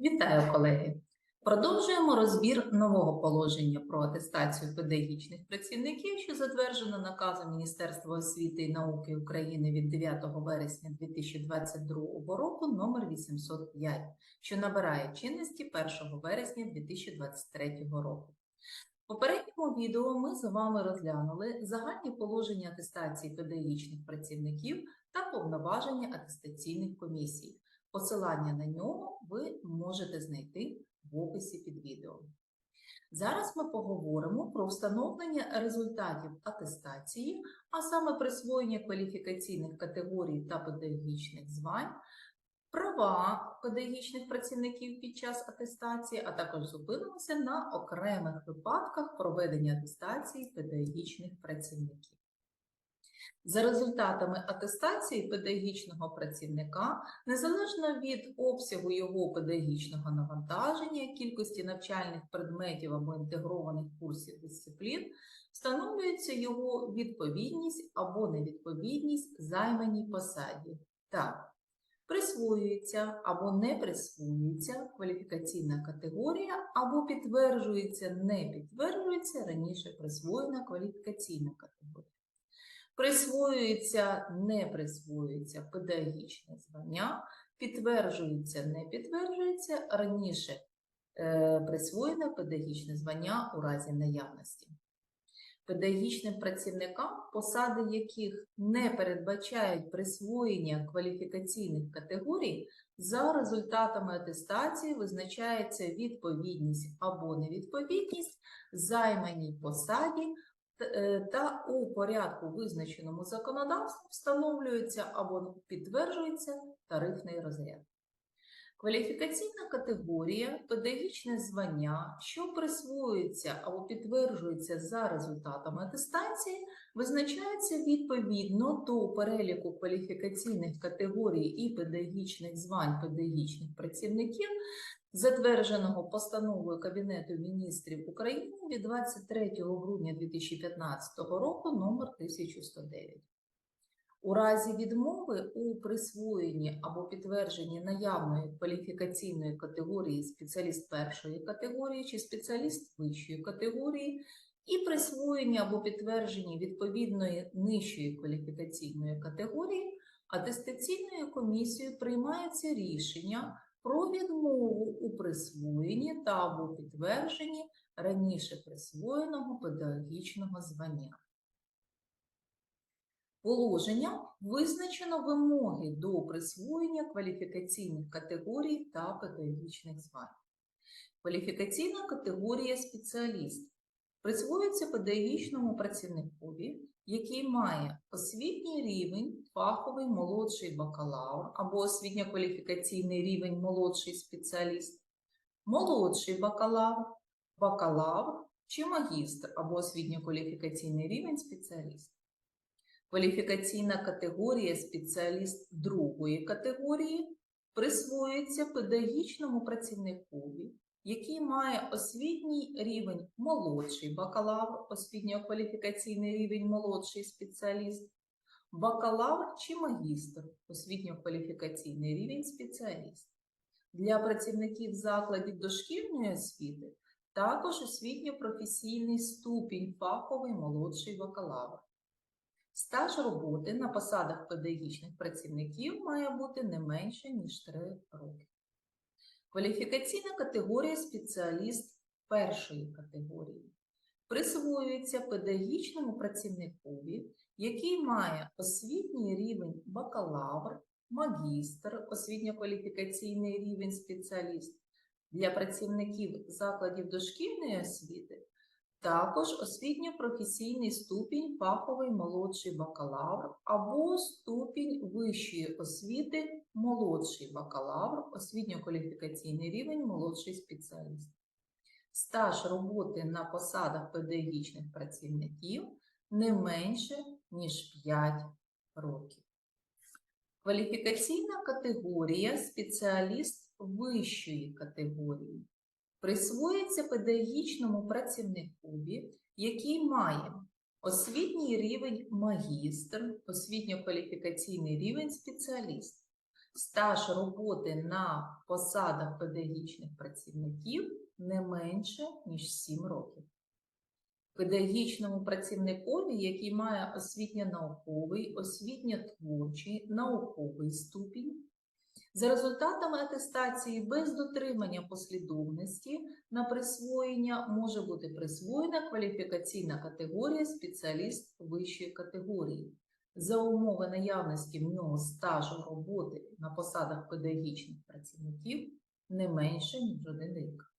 Вітаю, колеги! Продовжуємо розбір нового положення про атестацію педагогічних працівників, що затверджено наказом Міністерства освіти і науки України від 9 вересня 2022 року номер 805, що набирає чинності 1 вересня 2023 року. В попередньому відео ми з вами розглянули загальні положення атестації педагогічних працівників та повноваження атестаційних комісій. Посилання на нього ви можете знайти в описі під відео. Зараз ми поговоримо про встановлення результатів атестації, а саме присвоєння кваліфікаційних категорій та педагогічних звань, права педагогічних працівників під час атестації, а також зупинимося на окремих випадках проведення атестації педагогічних працівників. За результатами атестації педагогічного працівника, незалежно від обсягу його педагогічного навантаження, кількості навчальних предметів або інтегрованих курсів дисциплін, встановлюється його відповідність або невідповідність займаній посаді. Так, присвоюється або не присвоюється кваліфікаційна категорія, або підтверджується, не підтверджується раніше присвоєна кваліфікаційна категорія. Присвоюється, не присвоюється педагогічне звання, підтверджується, не підтверджується раніше е, присвоєне педагогічне звання у разі наявності. Педагогічним працівникам, посади яких не передбачають присвоєння кваліфікаційних категорій, за результатами атестації визначається відповідність або невідповідність займаній посаді та у порядку, визначеному законодавством, встановлюється або підтверджується тарифний розряд. Кваліфікаційна категорія педагогічне звання, що присвоюється або підтверджується за результатами атестації, визначається відповідно до переліку кваліфікаційних категорій і педагогічних звань педагогічних працівників, затвердженого постановою Кабінету міністрів України від 23 грудня 2015 року номер 1109. У разі відмови у присвоєнні або підтвердженні наявної кваліфікаційної категорії спеціаліст першої категорії чи спеціаліст вищої категорії, і присвоєння або підтвердженні відповідної нижчої кваліфікаційної категорії, атестаційною комісією приймається рішення про відмову у присвоєнні та або підтвердженні раніше присвоєного педагогічного звання. Положенням визначено вимоги до присвоєння кваліфікаційних категорій та педагогічних звань. Кваліфікаційна категорія спеціаліст присвоюється педагогічному працівникові, який має освітній рівень фаховий молодший бакалавр або освітньо-кваліфікаційний рівень молодший спеціаліст, молодший бакалавр, бакалавр чи магістр або освітньо-кваліфікаційний рівень спеціаліст. Кваліфікаційна категорія спеціаліст другої категорії присвоюється педагогічному працівникові, який має освітній рівень молодший бакалавр, освітньо-кваліфікаційний рівень молодший спеціаліст, бакалавр чи магістр, освітньо-кваліфікаційний рівень спеціаліст. Для працівників закладів дошкільної освіти також освітньо-професійний ступінь фаховий молодший бакалавр. Стаж роботи на посадах педагогічних працівників має бути не менше, ніж 3 роки. Кваліфікаційна категорія спеціаліст першої категорії присвоюється педагогічному працівникові, який має освітній рівень бакалавр, магістр, освітньо-кваліфікаційний рівень спеціаліст для працівників закладів дошкільної освіти також освітньо-професійний ступінь фаховий молодший бакалавр або ступінь вищої освіти молодший бакалавр, освітньо-кваліфікаційний рівень молодший спеціаліст. Стаж роботи на посадах педагогічних працівників не менше, ніж 5 років. Кваліфікаційна категорія спеціаліст вищої категорії присвоюється педагогічному працівникові, який має освітній рівень магістр, освітньо-кваліфікаційний рівень спеціаліст. стаж роботи на посадах педагогічних працівників не менше, ніж 7 років. Педагогічному працівникові, який має освітньо-науковий, освітньо-творчий, науковий ступінь, за результатами атестації без дотримання послідовності на присвоєння може бути присвоєна кваліфікаційна категорія спеціаліст вищої категорії за умови наявності в нього стажу роботи на посадах педагогічних працівників не менше, ніж один рік.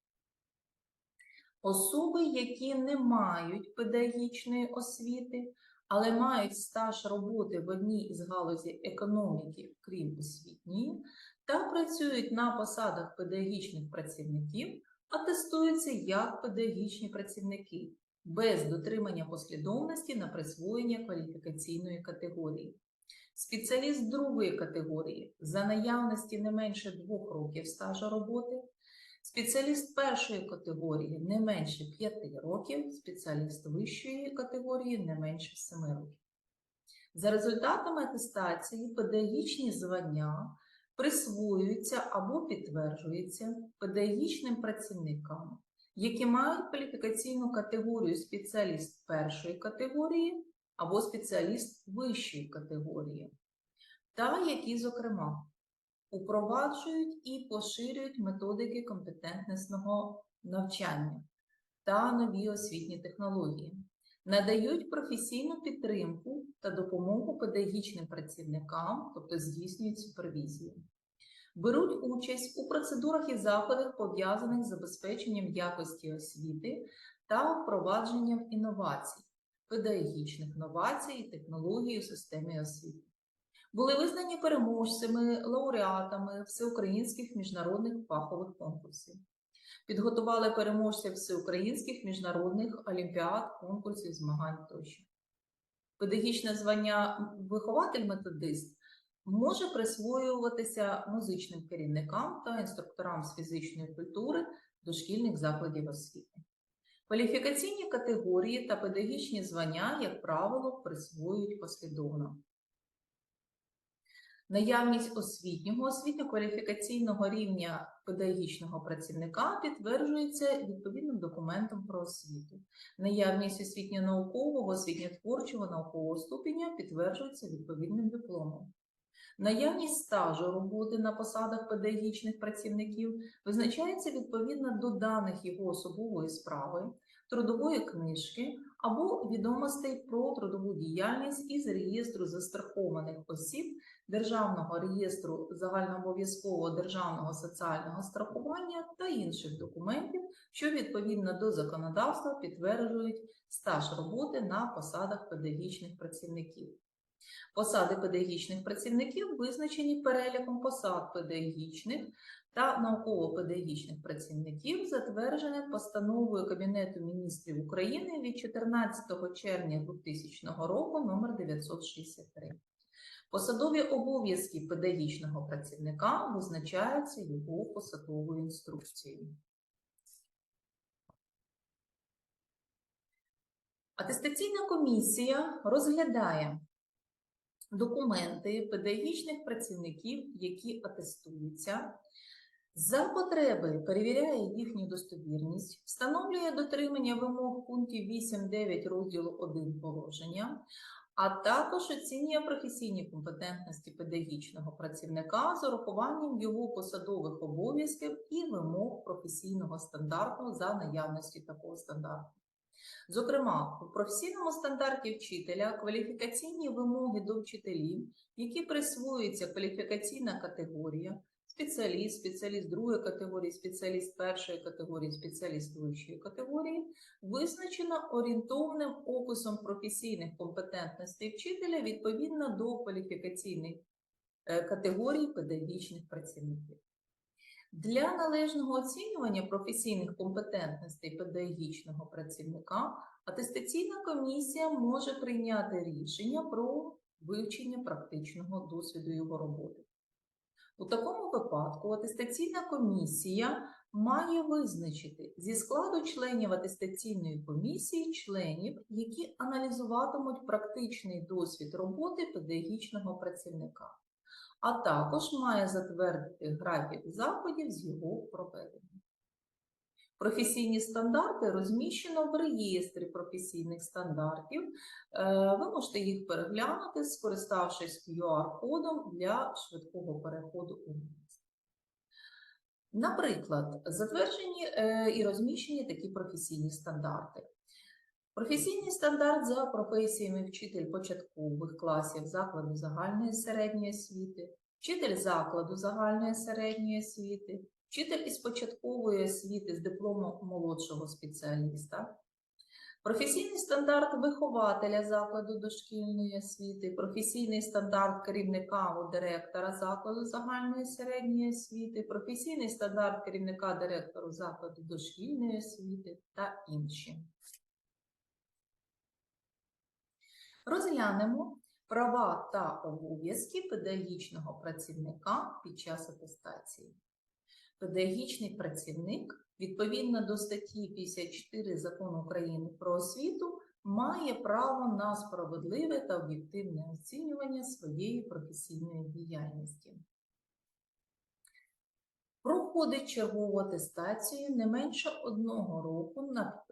Особи, які не мають педагогічної освіти, але мають стаж роботи в одній із галузі економіки, крім освітньої, та працюють на посадах педагогічних працівників, атестуються як педагогічні працівники без дотримання послідовності на присвоєння кваліфікаційної категорії. Спеціаліст другої категорії за наявності не менше двох років стажу роботи, спеціаліст першої категорії не менше 5 років, спеціаліст вищої категорії не менше 7 років. За результатами атестації педагогічні звання присвоюються або підтверджуються педагогічним працівникам, які мають кваліфікаційну категорію спеціаліст першої категорії або спеціаліст вищої категорії, та які, зокрема, упроваджують і поширюють методики компетентнісного навчання та нові освітні технології, надають професійну підтримку та допомогу педагогічним працівникам, тобто здійснюють супервізію. Беруть участь у процедурах і заходах, пов'язаних з забезпеченням якості освіти та впровадженням інновацій, педагогічних новацій і технологій у системі освіти. Були визнані переможцями, лауреатами всеукраїнських міжнародних фахових конкурсів. Підготували переможців всеукраїнських міжнародних олімпіад, конкурсів, змагань тощо. Педагогічне звання вихователь-методист може присвоюватися музичним керівникам та інструкторам з фізичної культури дошкільних закладів освіти. Кваліфікаційні категорії та педагогічні звання, як правило, присвоюють послідовно. Наявність освітнього, освітньо-кваліфікаційного рівня педагогічного працівника підтверджується відповідним документом про освіту. Наявність освітньо-наукового, освітньо-творчого наукового ступеня підтверджується відповідним дипломом. Наявність стажу роботи на посадах педагогічних працівників визначається відповідно до даних його особової справи, трудової книжки або відомостей про трудову діяльність із реєстру застрахованих осіб Державного реєстру загальнообов'язкового державного соціального страхування та інших документів, що відповідно до законодавства підтверджують стаж роботи на посадах педагогічних працівників. Посади педагогічних працівників визначені переліком посад педагогічних та науково-педагогічних працівників, затверджених постановою Кабінету міністрів України від 14 червня 2000 року номер 963. Посадові обов'язки педагогічного працівника визначаються його посадовою інструкцією. Атестаційна комісія розглядає документи педагогічних працівників, які атестуються, за потреби перевіряє їхню достовірність, встановлює дотримання вимог пунктів 8-9 розділу 1 положення, а також оцінює професійні компетентності педагогічного працівника з урахуванням його посадових обов'язків і вимог професійного стандарту за наявності такого стандарту. Зокрема, у професійному стандарті вчителя кваліфікаційні вимоги до вчителів, які присвоюється кваліфікаційна категорія, спеціаліст, спеціаліст другої категорії, спеціаліст першої категорії, спеціаліст вищої категорії, визначено орієнтовним описом професійних компетентностей вчителя відповідно до кваліфікаційних е, категорій педагогічних працівників. Для належного оцінювання професійних компетентностей педагогічного працівника атестаційна комісія може прийняти рішення про вивчення практичного досвіду його роботи. У такому випадку атестаційна комісія має визначити зі складу членів атестаційної комісії членів, які аналізуватимуть практичний досвід роботи педагогічного працівника. А також має затвердити графік заходів з його проведення. Професійні стандарти розміщено в реєстрі професійних стандартів. Е, Ви можете їх переглянути, скориставшись QR-кодом для швидкого переходу у реєстр. Наприклад, затверджені е, і розміщені такі професійні стандарти. Професійний стандарт за професіями вчитель початкових класів закладу загальної середньої освіти, вчитель закладу загальної середньої освіти, вчитель із початкової освіти з дипломом молодшого спеціаліста, професійний стандарт вихователя закладу дошкільної освіти, професійний стандарт керівника або директора закладу загальної середньої освіти, професійний стандарт керівника директору закладу дошкільної освіти та інші. Розглянемо права та обов'язки педагогічного працівника під час атестації. Педагогічний працівник, відповідно до статті 54 Закону України про освіту, має право на справедливе та об'єктивне оцінювання своєї професійної діяльності. Проходить чергову атестацію не менше одного року на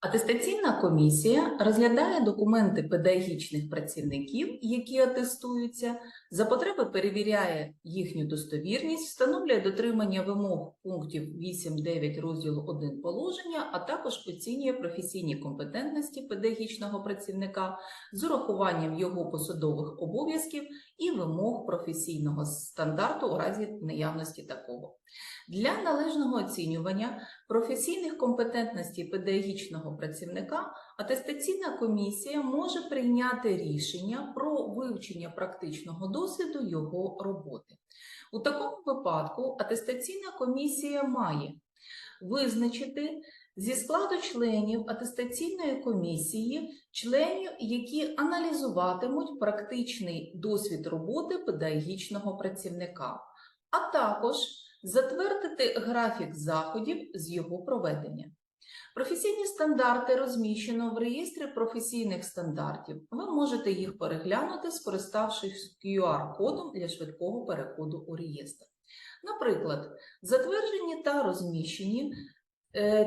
Атестаційна комісія розглядає документи педагогічних працівників, які атестуються, за потреби перевіряє їхню достовірність, встановлює дотримання вимог пунктів 8-9 розділу 1 положення, а також оцінює професійні компетентності педагогічного працівника з урахуванням його посадових обов'язків і вимог професійного стандарту у разі наявності такого. Для належного оцінювання професійних компетентностей педагогічного працівника атестаційна комісія може прийняти рішення про вивчення практичного досвіду його роботи. У такому випадку атестаційна комісія має визначити зі складу членів атестаційної комісії членів, які аналізуватимуть практичний досвід роботи педагогічного працівника, а також затвердити графік заходів з його проведення. Професійні стандарти розміщено в реєстрі професійних стандартів. Ви можете їх переглянути, скориставшись QR-кодом для швидкого переходу у реєстр. Наприклад, затверджені та розміщені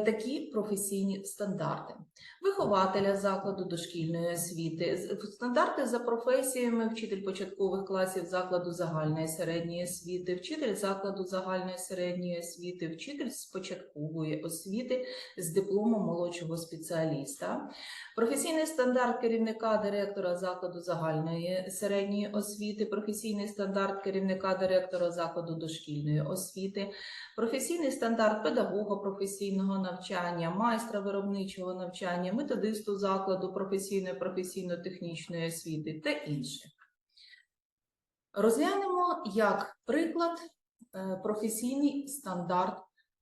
такі професійні стандарти. Вихователя закладу дошкільної освіти, стандарти за професіями вчитель початкових класів закладу загальної середньої освіти, вчитель закладу загальної середньої освіти, вчитель з початкової освіти з дипломом молодшого спеціаліста, професійний стандарт керівника директора закладу загальної середньої освіти, професійний стандарт керівника директора закладу дошкільної освіти, професійний стандарт педагога професійного навчання, майстра виробничого навчання, методисту закладу професійної професійно-технічної освіти та інше. Розглянемо як приклад е, професійний стандарт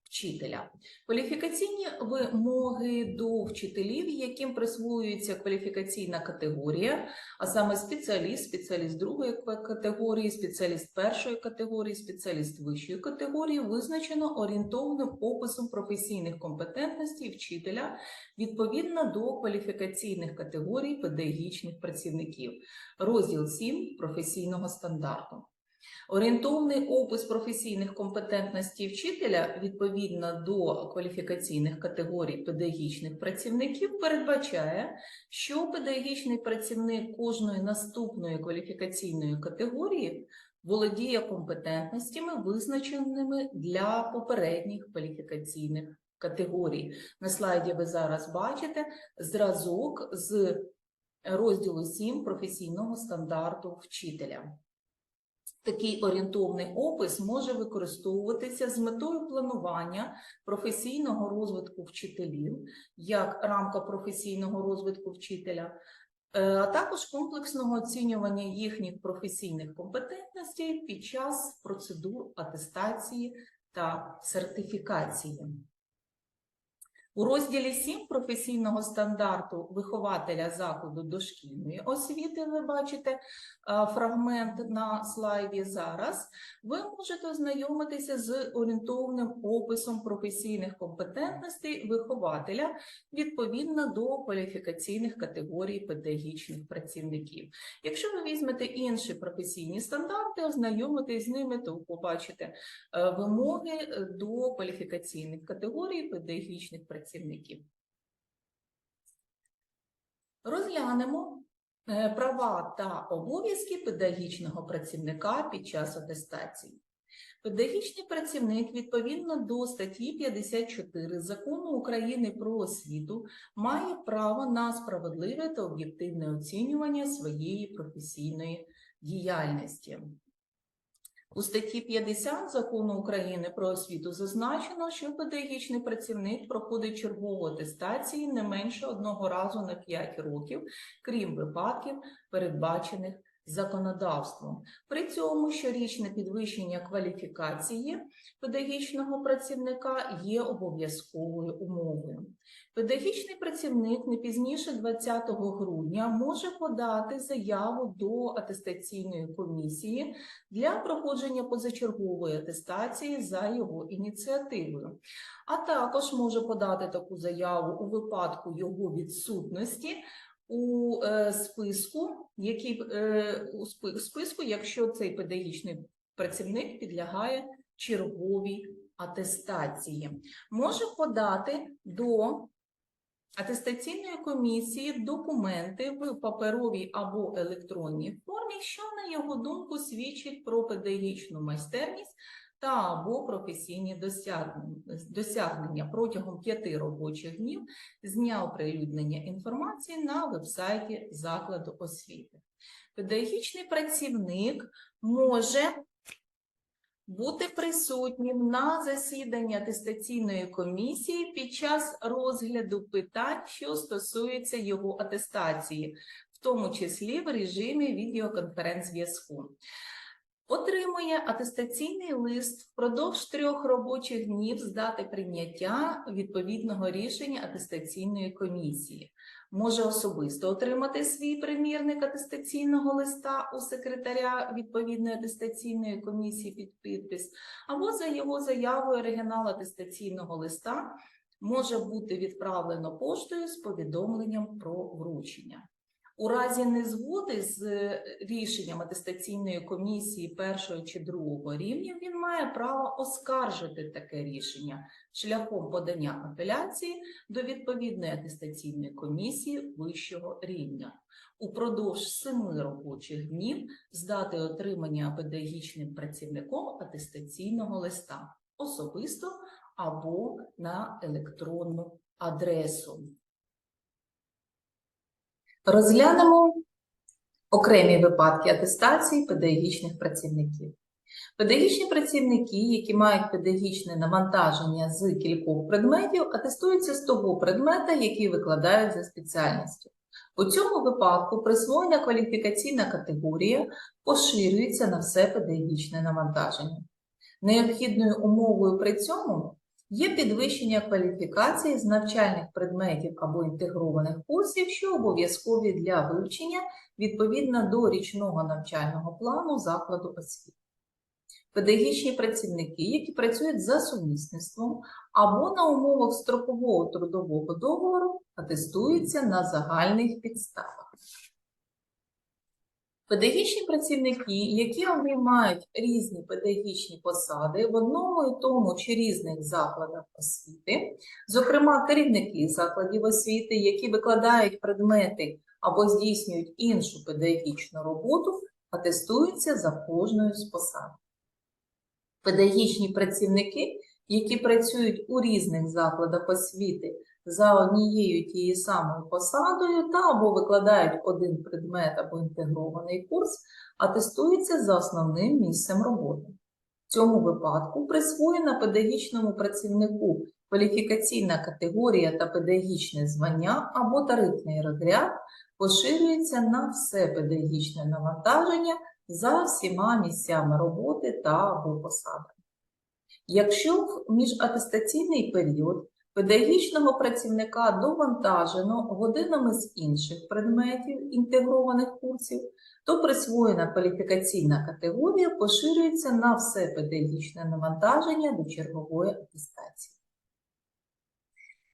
вчителя. Кваліфікаційні вимоги до вчителів, яким присвоюється кваліфікаційна категорія, а саме спеціаліст, спеціаліст другої категорії, спеціаліст першої категорії, спеціаліст вищої категорії, визначено орієнтовним описом професійних компетентностей вчителя відповідно до кваліфікаційних категорій педагогічних працівників. Розділ 7 професійного стандарту. Орієнтовний опис професійних компетентностей вчителя відповідно до кваліфікаційних категорій педагогічних працівників передбачає, що педагогічний працівник кожної наступної кваліфікаційної категорії володіє компетентностями, визначеними для попередніх кваліфікаційних категорій. На слайді ви зараз бачите зразок з розділу 7 професійного стандарту вчителя. Такий орієнтовний опис може використовуватися з метою планування професійного розвитку вчителів як рамка професійного розвитку вчителя, е, а також комплексного оцінювання їхніх професійних компетентностей під час процедур атестації та сертифікації. У розділі 7 професійного стандарту вихователя закладу дошкільної освіти, ви бачите е, фрагмент на слайді зараз, ви можете ознайомитися з орієнтовним описом професійних компетентностей вихователя відповідно до кваліфікаційних категорій педагогічних працівників. Якщо ви візьмете інші професійні стандарти, ознайомитесь з ними, то побачите е, вимоги е, до кваліфікаційних категорій педагогічних працівників. Розглянемо е, права та обов'язки педагогічного працівника під час атестації. Педагогічний працівник відповідно до статті 54 Закону України про освіту має право на справедливе та об'єктивне оцінювання своєї професійної діяльності. У статті 50 Закону України про освіту зазначено, що педагогічний працівник проходить чергову атестацію не менше одного разу на 5 років, крім випадків, передбачених законодавством. При цьому щорічне підвищення кваліфікації педагогічного працівника є обов'язковою умовою. Педагогічний працівник не пізніше 20 грудня може подати заяву до атестаційної комісії для проходження позачергової атестації за його ініціативою, а також може подати таку заяву у випадку його відсутності у е, списку, який е, у списку, якщо цей педагогічний працівник підлягає черговій атестації, може подати до атестаційної комісії документи в паперовій або електронній формі, що, на його думку, свідчить про педагогічну майстерність та або професійні досягнення, протягом п'яти робочих днів з дня оприлюднення інформації на вебсайті закладу освіти. Педагогічний працівник може бути присутнім на засіданні атестаційної комісії під час розгляду питань, що стосуються його атестації, в тому числі в режимі відеоконференц-зв'язку. Отримує атестаційний лист впродовж трьох робочих днів з дати прийняття відповідного рішення атестаційної комісії. Може особисто отримати свій примірник атестаційного листа у секретаря відповідної атестаційної комісії під підпис, або за його заявою оригінал атестаційного листа може бути відправлено поштою з повідомленням про вручення. У разі незгоди з е, рішенням атестаційної комісії першого чи другого рівня він має право оскаржити таке рішення шляхом подання апеляції до відповідної атестаційної комісії вищого рівня. Упродовж семи робочих днів з дати отримання педагогічним працівником атестаційного листа особисто або на електронну адресу. Розглянемо окремі випадки атестації педагогічних працівників. Педагогічні працівники, які мають педагогічне навантаження з кількох предметів, атестуються з того предмета, який викладають за спеціальністю. У цьому випадку присвоєна кваліфікаційна категорія поширюється на все педагогічне навантаження. Необхідною умовою при цьому Є підвищення кваліфікації з навчальних предметів або інтегрованих курсів, що обов'язкові для вивчення відповідно до річного навчального плану закладу освіти. Педагогічні працівники, які працюють за сумісництвом або на умовах строкового трудового договору, атестуються на загальних підставах. Педагогічні працівники, які обіймають різні педагогічні посади в одному і тому чи різних закладах освіти, зокрема керівники закладів освіти, які викладають предмети або здійснюють іншу педагогічну роботу, атестуються за кожною з посад. Педагогічні працівники, які працюють у різних закладах освіти за однією тією самою посадою та або викладають один предмет або інтегрований курс, атестуються за основним місцем роботи. В цьому випадку присвоєна педагогічному працівнику кваліфікаційна категорія та педагогічне звання або тарифний розряд поширюється на все педагогічне навантаження за всіма місцями роботи та або посадами. Якщо в міжатестаційний період Педагогічного працівника довантажено годинами з інших предметів інтегрованих курсів, то присвоєна кваліфікаційна категорія поширюється на все педагогічне навантаження до чергової атестації.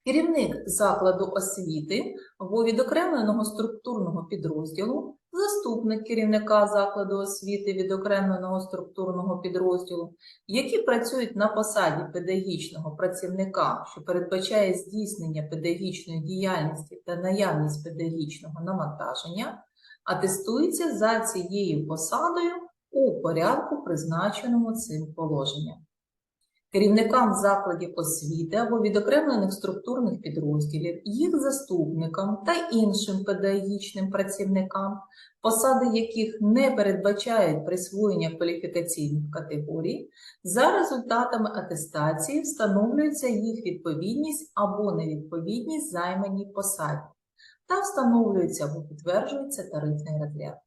Керівник закладу освіти або відокремленого структурного підрозділу, заступник керівника закладу освіти відокремленого структурного підрозділу, які працюють на посаді педагогічного працівника, що передбачає здійснення педагогічної діяльності та наявність педагогічного навантаження, атестуються за цією посадою у порядку, призначеному цим положенням. Керівникам закладів освіти або відокремлених структурних підрозділів, їх заступникам та іншим педагогічним працівникам, посади яких не передбачають присвоєння кваліфікаційних категорій, за результатами атестації встановлюється їх відповідність або невідповідність займаній посаді та встановлюється або підтверджується тарифний розряд.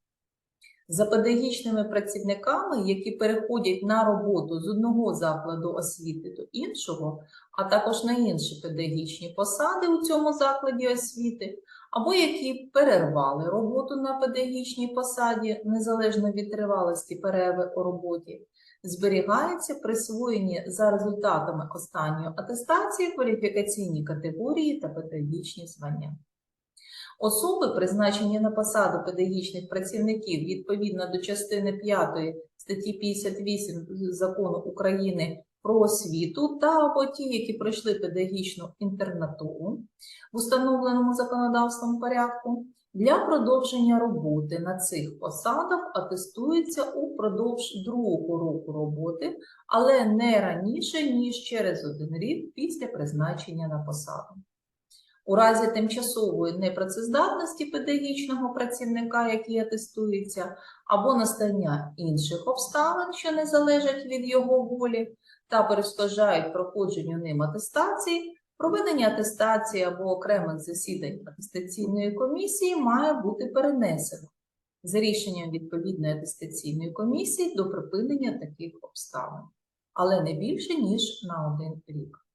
За педагогічними працівниками, які переходять на роботу з одного закладу освіти до іншого, а також на інші педагогічні посади у цьому закладі освіти, або які перервали роботу на педагогічній посаді, незалежно від тривалості перерви у роботі, зберігається присвоєні за результатами останньої атестації кваліфікаційні категорії та педагогічні звання. Особи, призначені на посаду педагогічних працівників відповідно до частини 5 статті 58 Закону України про освіту та або ті, які пройшли педагогічну інтернатуру в установленому законодавством порядку, для продовження роботи на цих посадах атестуються упродовж другого року роботи, але не раніше, ніж через один рік після призначення на посаду. У разі тимчасової непрацездатності педагогічного працівника, який атестується, або настання інших обставин, що не залежать від його волі, та перешкоджають проходженню ним атестації, проведення атестації або окремих засідань атестаційної комісії має бути перенесено за рішенням відповідної атестаційної комісії до припинення таких обставин, але не більше ніж на один рік.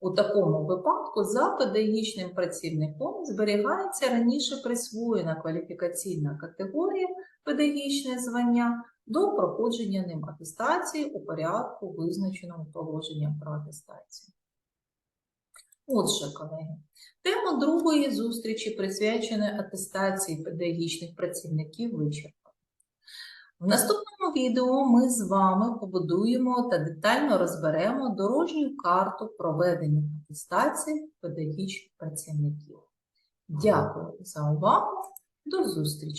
У такому випадку за педагогічним працівником зберігається раніше присвоєна кваліфікаційна категорія педагогічне звання до проходження ним атестації у порядку, визначеному положенням про атестацію. Отже, колеги, тема другої зустрічі присвячена атестації педагогічних працівників вичерпана. В наступному відео ми з вами побудуємо та детально розберемо дорожню карту проведення атестації педагогічних працівників. Дякую за увагу. До зустрічі!